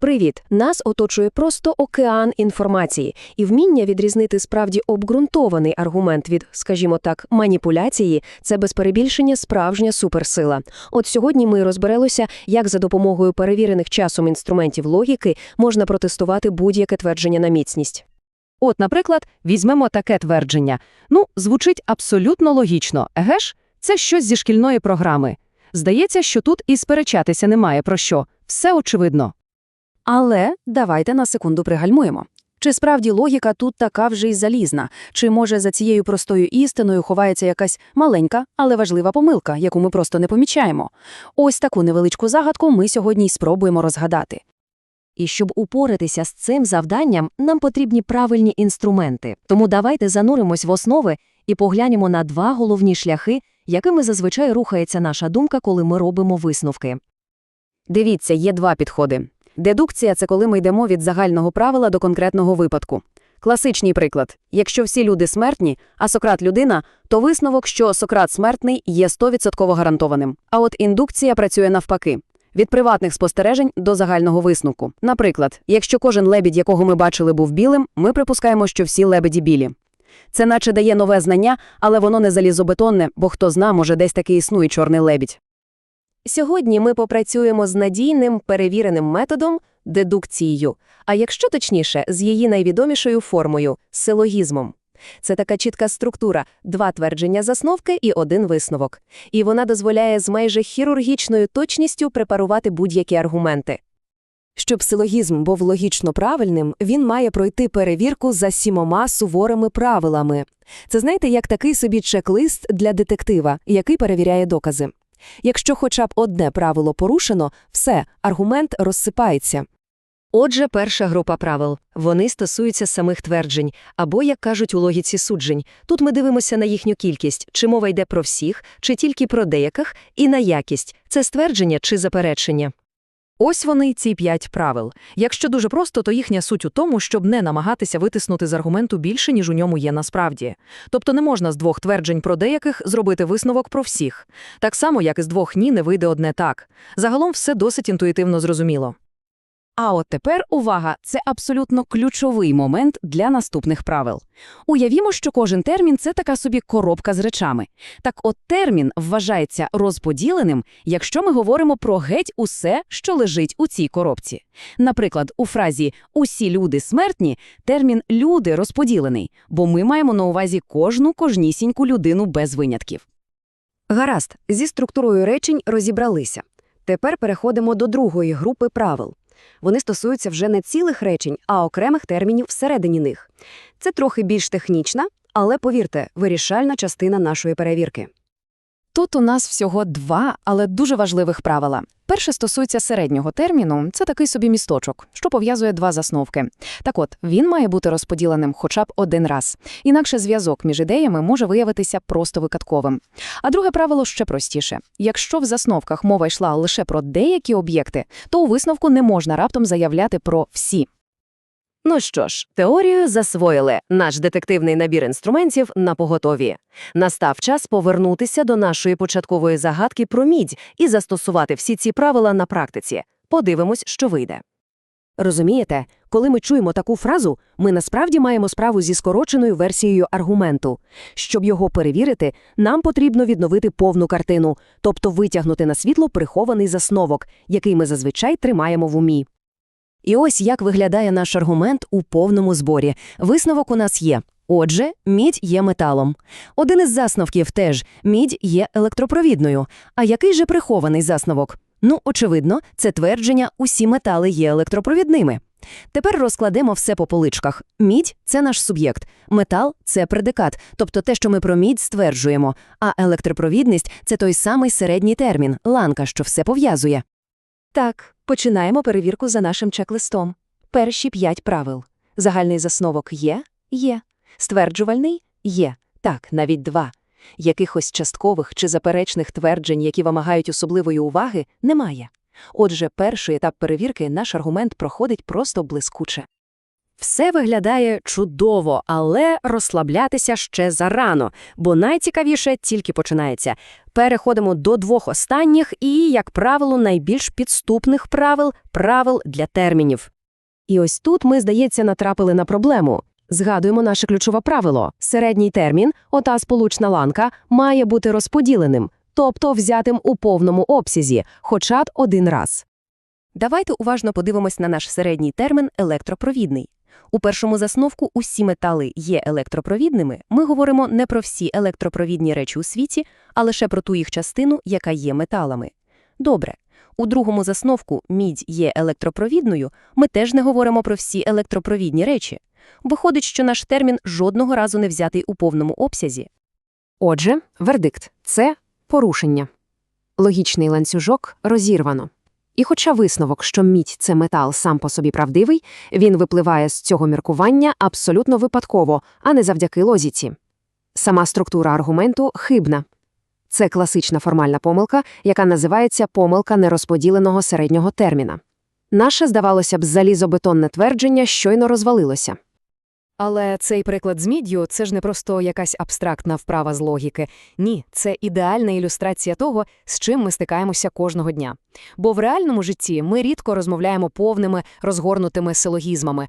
Привіт! Нас оточує просто океан інформації, і вміння відрізнити справді обґрунтований аргумент від, скажімо так, маніпуляції це без перебільшення справжня суперсила. От сьогодні ми розберелися, як за допомогою перевірених часом інструментів логіки можна протестувати будь-яке твердження на міцність. От, наприклад, візьмемо таке твердження. Ну, звучить абсолютно логічно, еге ж? Це щось зі шкільної програми. Здається, що тут і сперечатися немає про що. Все очевидно. Але давайте на секунду пригальмуємо. Чи справді логіка тут така вже й залізна? Чи може за цією простою істиною ховається якась маленька, але важлива помилка, яку ми просто не помічаємо? Ось таку невеличку загадку ми сьогодні й спробуємо розгадати. І щоб упоратися з цим завданням, нам потрібні правильні інструменти. Тому давайте зануримось в основи і поглянемо на два головні шляхи, якими зазвичай рухається наша думка, коли ми робимо висновки. Дивіться, є два підходи. Дедукція це коли ми йдемо від загального правила до конкретного випадку. Класичний приклад: якщо всі люди смертні, а Сократ людина, то висновок, що Сократ смертний, є 100% гарантованим. А от індукція працює навпаки. Від приватних спостережень до загального висновку. Наприклад, якщо кожен лебідь, якого ми бачили, був білим, ми припускаємо, що всі лебеді білі. Це наче дає нове знання, але воно не залізобетонне, бо хто зна, може десь таки існує чорний лебідь. Сьогодні ми попрацюємо з надійним перевіреним методом дедукцією, а якщо точніше, з її найвідомішою формою силогізмом. Це така чітка структура два твердження засновки і один висновок. І вона дозволяє з майже хірургічною точністю препарувати будь-які аргументи. Щоб силогізм був логічно правильним, він має пройти перевірку за сімома суворими правилами. Це знаєте, як такий собі чек-лист для детектива, який перевіряє докази. Якщо хоча б одне правило порушено, все, аргумент розсипається. Отже, перша група правил. Вони стосуються самих тверджень, або, як кажуть у логіці суджень. Тут ми дивимося на їхню кількість, чи мова йде про всіх, чи тільки про деяких, і на якість – це ствердження чи заперечення. Ось вони, ці п'ять правил. Якщо дуже просто, то їхня суть у тому, щоб не намагатися витиснути з аргументу більше, ніж у ньому є насправді. Тобто не можна з двох тверджень про деяких зробити висновок про всіх. Так само, як і з двох ні не вийде одне так. Загалом все досить інтуїтивно зрозуміло. А от тепер увага, це абсолютно ключовий момент для наступних правил. Уявімо, що кожен термін це така собі коробка з речами. Так от термін вважається розподіленим, якщо ми говоримо про геть усе, що лежить у цій коробці. Наприклад, у фразі Усі люди смертні термін люди розподілений, бо ми маємо на увазі кожну кожнісіньку людину без винятків. Гаразд, зі структурою речень розібралися. Тепер переходимо до другої групи правил. Вони стосуються вже не цілих речень, а окремих термінів всередині них. Це трохи більш технічна, але, повірте, вирішальна частина нашої перевірки. Тут у нас всього два, але дуже важливих правила. Перше стосується середнього терміну, це такий собі місточок, що пов'язує два засновки. Так от, він має бути розподіленим хоча б один раз. Інакше зв'язок між ідеями може виявитися просто випадковим. А друге правило ще простіше. Якщо в засновках мова йшла лише про деякі об'єкти, то у висновку не можна раптом заявляти про всі. Ну що ж, теорію засвоїли. Наш детективний набір інструментів на поготові. Настав час повернутися до нашої початкової загадки про мідь і застосувати всі ці правила на практиці. Подивимось, що вийде. Розумієте, коли ми чуємо таку фразу, ми насправді маємо справу зі скороченою версією аргументу. Щоб його перевірити, нам потрібно відновити повну картину, тобто витягнути на світло прихований засновок, який ми зазвичай тримаємо в умі. І ось як виглядає наш аргумент у повному зборі. Висновок у нас є. Отже, мідь є металом. Один із засновків теж мідь є електропровідною. А який же прихований засновок? Ну, очевидно, це твердження усі метали є електропровідними. Тепер розкладемо все по поличках. Мідь це наш суб'єкт, метал це предикат, тобто те, що ми про мідь стверджуємо, а електропровідність це той самий середній термін, ланка, що все пов'язує. Так, починаємо перевірку за нашим чек-листом. Перші п'ять правил. Загальний засновок є? Є. Стверджувальний? Є. Так, навіть два. Якихось часткових чи заперечних тверджень, які вимагають особливої уваги, немає. Отже, перший етап перевірки наш аргумент проходить просто блискуче. Все виглядає чудово, але розслаблятися ще зарано, бо найцікавіше тільки починається. Переходимо до двох останніх і, як правило, найбільш підступних правил – правил для термінів. І ось тут ми, здається, натрапили на проблему. Згадуємо наше ключове правило. Середній термін, ота сполучна ланка, має бути розподіленим, тобто взятим у повному обсязі, хоча б один раз. Давайте уважно подивимось на наш середній термін електропровідний. У першому засновку усі метали є електропровідними. Ми говоримо не про всі електропровідні речі у світі, а лише про ту їх частину, яка є металами. Добре. У другому засновку мідь є електропровідною, ми теж не говоримо про всі електропровідні речі. Виходить, що наш термін жодного разу не взятий у повному обсязі. Отже, вердикт – це порушення. Логічний ланцюжок розірвано. І хоча висновок, що мідь – це метал сам по собі правдивий, він випливає з цього міркування абсолютно випадково, а не завдяки лозіці. Сама структура аргументу хибна. Це класична формальна помилка, яка називається помилка нерозподіленого середнього терміна. Наше, здавалося б, залізобетонне твердження щойно розвалилося. Але цей приклад з міддю – це ж не просто якась абстрактна вправа з логіки. Ні, це ідеальна ілюстрація того, з чим ми стикаємося кожного дня. Бо в реальному житті ми рідко розмовляємо повними, розгорнутими силогізмами.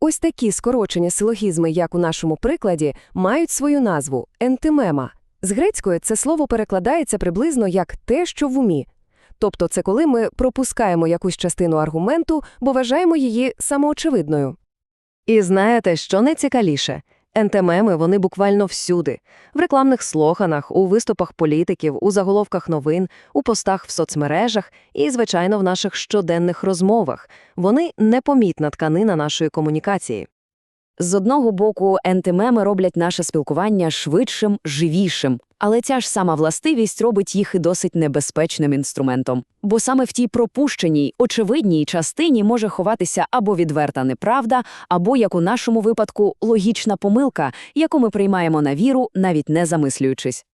Ось такі скорочені силогізми, як у нашому прикладі, мають свою назву – ентимема. З грецької це слово перекладається приблизно як «те, що в умі». Тобто це коли ми пропускаємо якусь частину аргументу, бо вважаємо її самоочевидною. І знаєте, що найцікавіше? ентемеми вони буквально всюди. В рекламних слоганах, у виступах політиків, у заголовках новин, у постах в соцмережах і, звичайно, в наших щоденних розмовах. Вони непомітна тканина нашої комунікації. З одного боку, ентимеми роблять наше спілкування швидшим, живішим. Але ця ж сама властивість робить їх і досить небезпечним інструментом. Бо саме в тій пропущеній, очевидній частині може ховатися або відверта неправда, або, як у нашому випадку, логічна помилка, яку ми приймаємо на віру, навіть не замислюючись.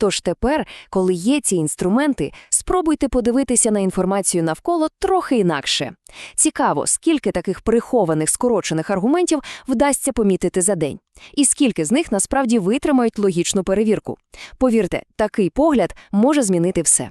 Тож тепер, коли є ці інструменти, спробуйте подивитися на інформацію навколо трохи інакше. Цікаво, скільки таких прихованих скорочених аргументів вдасться помітити за день, і скільки з них насправді витримають логічну перевірку. Повірте, такий погляд може змінити все.